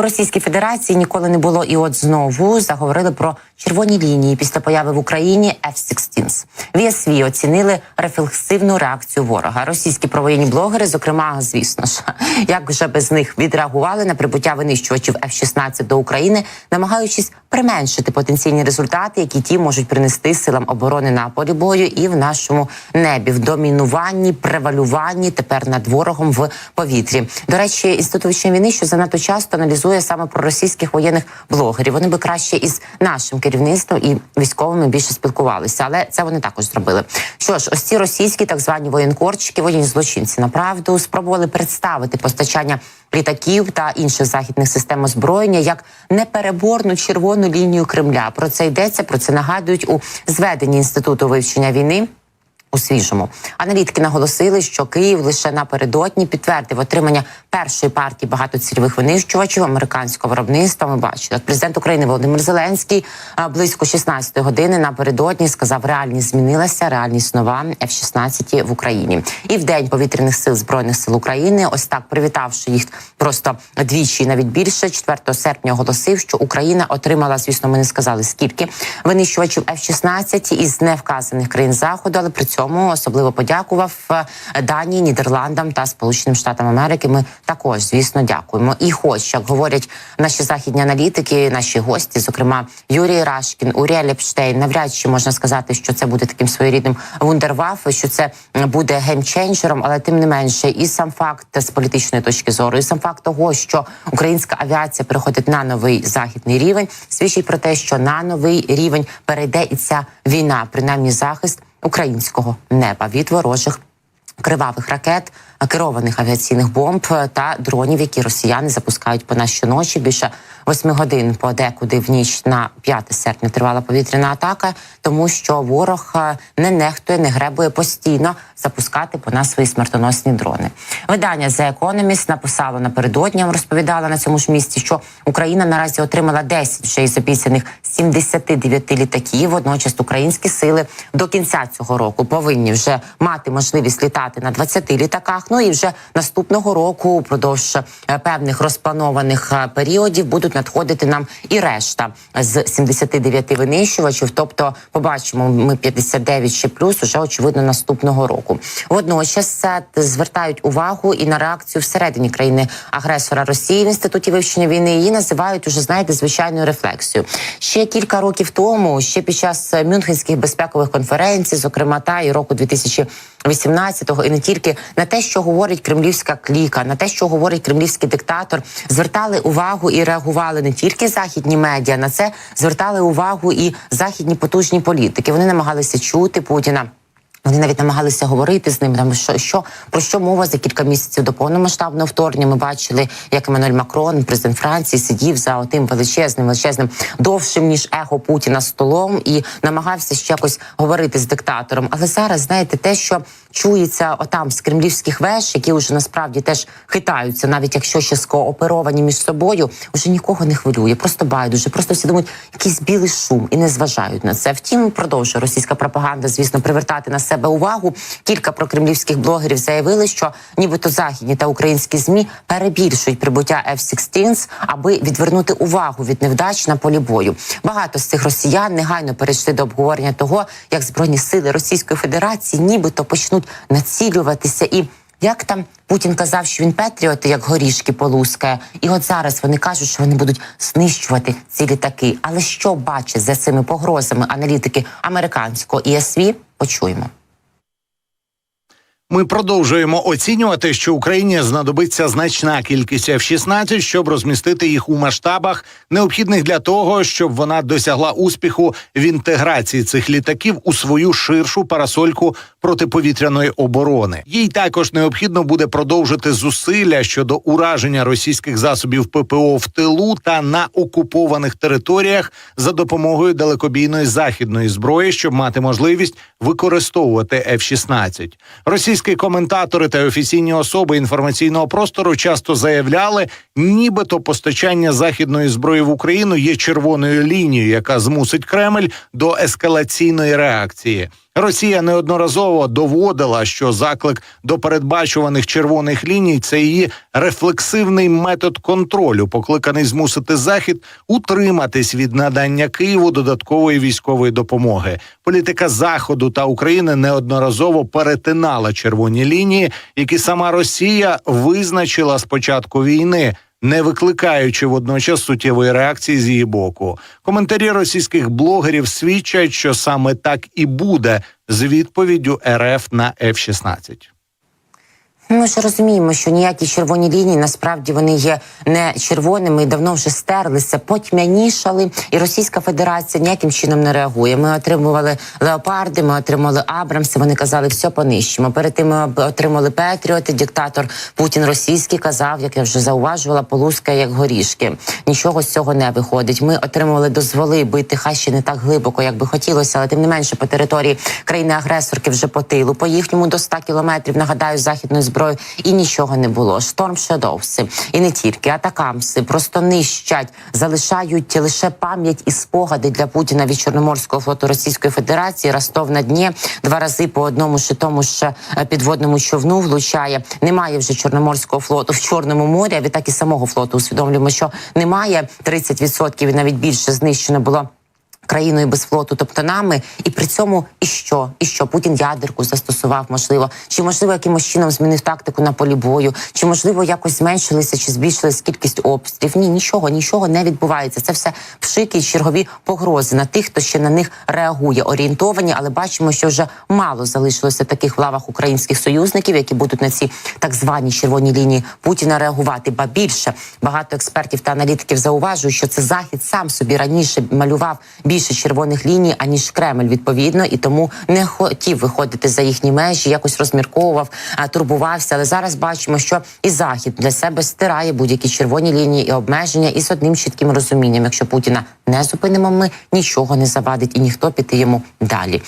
У Російській Федерації ніколи не було, і от знову заговорили про червоні лінії після появи в Україні F-16. В ЄСВІ оцінили рефлексивну реакцію ворога. Російські провоєнні блогери, зокрема, звісно ж, як вже без них відреагували на прибуття винищувачів F-16 до України, намагаючись применшити потенційні результати, які ті можуть принести силам оборони на полі бою і в нашому небі в домінуванні, превалюванні тепер над ворогом в повітрі. До речі, інститут війни, що занадто часто аналізує саме про російських воєнних блогерів. Вони би краще із нашим керівництвом і військовими більше спілкувалися, але це вони також зробили. Що ж, ось ці російські так звані воєнкорчики, воєнні злочинці, направду спробували представити постачання літаків та інших західних систем озброєння як непереборну червону лінію Кремля. Про це йдеться. Про це нагадують у зведенні інституту вивчення війни. У свіжому аналітики наголосили, що Київ лише напередодні підтвердив отримання першої партії багатоцільових винищувачів американського виробництва. Ми бачили, як президент України Володимир Зеленський близько 16 години напередодні сказав, реальність змінилася, реальність нова F-16 в Україні. І в день повітряних сил збройних сил України, ось так привітавши їх просто двічі, навіть більше 4 серпня оголосив, що Україна отримала, звісно, ми не сказали скільки винищувачів F-16 із невказаних країн заходу, але при цьому особливо подякував е, Данії, Нідерландам та Сполученим Штатам Америки. Ми також, звісно, дякуємо. І, хоч як говорять наші західні аналітики, наші гості, зокрема Юрій Рашкін, Урія Лепштейн, навряд чи можна сказати, що це буде таким своєрідним вундерваф, що це буде геймченджером, але тим не менше, і сам факт з політичної точки зору, і сам факт того, що українська авіація переходить на новий західний рівень, свідчить про те, що на новий рівень перейде і ця війна, принаймні захист українського неба від ворожих. Кривавих ракет, керованих авіаційних бомб та дронів, які росіяни запускають по нас щоночі. Більше восьми годин подекуди в ніч на 5 серпня тривала повітряна атака, тому що ворог е, не нехтує, не гребує постійно запускати по нас свої смертоносні дрони. Видання The Economist написало напередодні, розповідала на цьому ж місці, що Україна наразі отримала 10 вже із обіцяних 79 літаків. Водночас українські сили до кінця цього року повинні вже мати можливість літати на 20 літаках. Ну і вже наступного року, упродовж е, певних розпланованих е, періодів, будуть надходити нам і решта з 79 винищувачів. Тобто, побачимо, ми 59 ще плюс уже очевидно наступного року. Водночас звертають увагу і на реакцію всередині країни агресора Росії в інституті вивчення війни. Її називають уже знаєте звичайною рефлексією. Ще кілька років тому, ще під час Мюнхенських безпекових конференцій, зокрема та і року 2018-го, і не тільки на те, що говорить кремлівська кліка, на те, що говорить кремлівський диктатор, звертали увагу і реагували не тільки західні медіа, на це звертали увагу і західні потужні політики. Вони намагалися чути Путіна. Вони навіть намагалися говорити з ним. Там що, що про що мова за кілька місяців до повномасштабного вторгнення. Ми бачили, як Еммануель Макрон, президент Франції, сидів за отим величезним, величезним довшим ніж ехо Путіна столом і намагався ще якось говорити з диктатором. Але зараз знаєте, те, що чується отам з кремлівських веж, які вже насправді теж хитаються, навіть якщо ще скооперовані між собою, вже нікого не хвилює. Просто байдуже, просто всі думають, якийсь білий шум і не зважають на це. Втім, продовжує російська пропаганда, звісно, привертати на себе увагу. Кілька прокремлівських блогерів заявили, що нібито західні та українські змі перебільшують прибуття F-16, аби відвернути увагу від невдач на полі бою. Багато з цих росіян негайно перейшли до обговорення того, як збройні сили Російської Федерації, нібито почнуть націлюватися і. Як там Путін казав, що він патріоти, як горішки полускає, і от зараз вони кажуть, що вони будуть знищувати ці літаки. Але що бачать за цими погрозами аналітики американського ІСВ, почуємо. Ми продовжуємо оцінювати, що Україні знадобиться значна кількість F-16, щоб розмістити їх у масштабах, необхідних для того, щоб вона досягла успіху в інтеграції цих літаків у свою ширшу парасольку протиповітряної оборони. Їй також необхідно буде продовжити зусилля щодо ураження російських засобів ППО в тилу та на окупованих територіях за допомогою далекобійної західної зброї, щоб мати можливість використовувати F-16. Російські коментатори та офіційні особи інформаційного простору часто заявляли, нібито постачання західної зброї в Україну є червоною лінією, яка змусить Кремль до ескалаційної реакції. Росія неодноразово доводила, що заклик до передбачуваних червоних ліній це її рефлексивний метод контролю, покликаний змусити захід утриматись від надання Києву додаткової військової допомоги. Політика Заходу та України неодноразово перетинала червоні лінії, які сама Росія визначила з початку війни. Не викликаючи водночас суттєвої реакції з її боку, коментарі російських блогерів свідчать, що саме так і буде з відповіддю РФ на F-16. Ми ж розуміємо, що ніякі червоні лінії насправді вони є не червоними і давно вже стерлися, потьмянішали, і Російська Федерація ніяким чином не реагує. Ми отримували леопарди, ми отримали Абрамси. Вони казали, все понищимо. Перед тим ми отримали Петріоти. Диктатор Путін російський казав, як я вже зауважувала, полуска як горішки. Нічого з цього не виходить. Ми отримували дозволи бити хай ще не так глибоко, як би хотілося, але тим не менше по території країни-агресорки вже по тилу, по їхньому до 100 кілометрів. Нагадаю, західної зброї і нічого не було. Шторм Шедовси і не тільки атакамси просто нищать, залишають лише пам'ять і спогади для Путіна від Чорноморського флоту Російської Федерації. Ростов на дні два рази по одному ще тому ж е, підводному човну влучає. Немає вже Чорноморського флоту в Чорному морі. А відтак і самого флоту усвідомлюємо, що немає 30% і навіть більше знищено було. Країною без флоту, тобто нами, і при цьому і що? І що Путін ядерку застосував, можливо, чи можливо якимось чином змінив тактику на полі бою, чи можливо якось зменшилися чи збільшилась кількість обстрілів? Ні, нічого, нічого не відбувається. Це все пшики і чергові погрози на тих, хто ще на них реагує, орієнтовані, але бачимо, що вже мало залишилося таких в лавах українських союзників, які будуть на ці так звані червоні лінії Путіна реагувати. Ба більше багато експертів та аналітиків зауважують, що це захід сам собі раніше малював більше червоних ліній аніж Кремль, відповідно, і тому не хотів виходити за їхні межі, якось розмірковував, турбувався. Але зараз бачимо, що і захід для себе стирає будь-які червоні лінії і обмеження, і з одним чітким розумінням: якщо Путіна не зупинимо, ми нічого не завадить, і ніхто піти йому далі.